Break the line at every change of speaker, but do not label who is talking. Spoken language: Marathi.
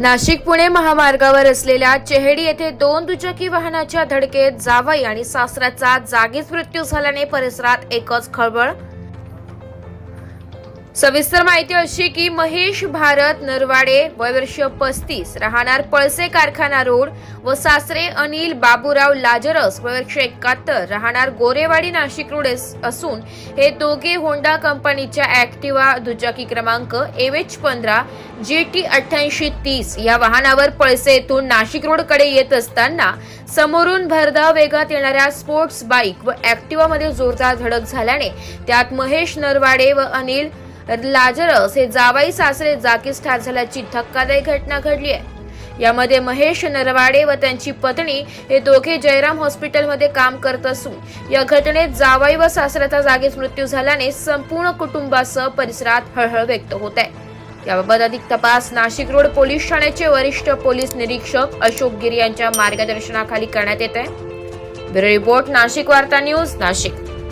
नाशिक पुणे महामार्गावर असलेल्या चेहडी येथे दोन दुचाकी वाहनाच्या धडकेत जावई आणि सासऱ्याचा जागीच मृत्यू झाल्याने परिसरात एकच खळबळ सविस्तर माहिती अशी की महेश भारत नरवाडे वयवर्ष पस्तीस राहणार पळसे कारखाना रोड व सासरे अनिल बाबूराव लाजरस वयवर्ष एकाहत्तर राहणार गोरेवाडी नाशिक रोड असून हे दोघे होंडा कंपनीच्या ऍक्टिवा दुचाकी क्रमांक एम एच पंधरा जी टी अठ्ठ्याऐंशी तीस या वाहनावर पळसे येथून नाशिक रोडकडे येत असताना समोरून भरधाव वेगात येणाऱ्या स्पोर्ट्स बाईक व ऍक्टिवामध्ये जोरदार धडक झाल्याने त्यात महेश नरवाडे व अनिल लाजरस हे जावाई सासरे जागीच ठार झाल्याची धक्कादायक घटना घडली आहे. यामध्ये महेश नरवाडे व त्यांची पत्नी हे दोघे जयराम हॉस्पिटलमध्ये काम करत असून या घटनेत जावाई व सासऱ्याचा जागीच मृत्यू झाल्याने संपूर्ण कुटुंबासह परिसरात हळहळ व्यक्त होत आहे. याबाबत अधिक तपास. नाशिक रोड पोलीस ठाण्याचे वरिष्ठ पोलीस निरीक्षक अशोक गिरी यांच्या मार्गदर्शनाखाली करण्यात येत आहे. ब्युरो रिपोर्ट नाशिक वार्ता न्यूज नाशिक.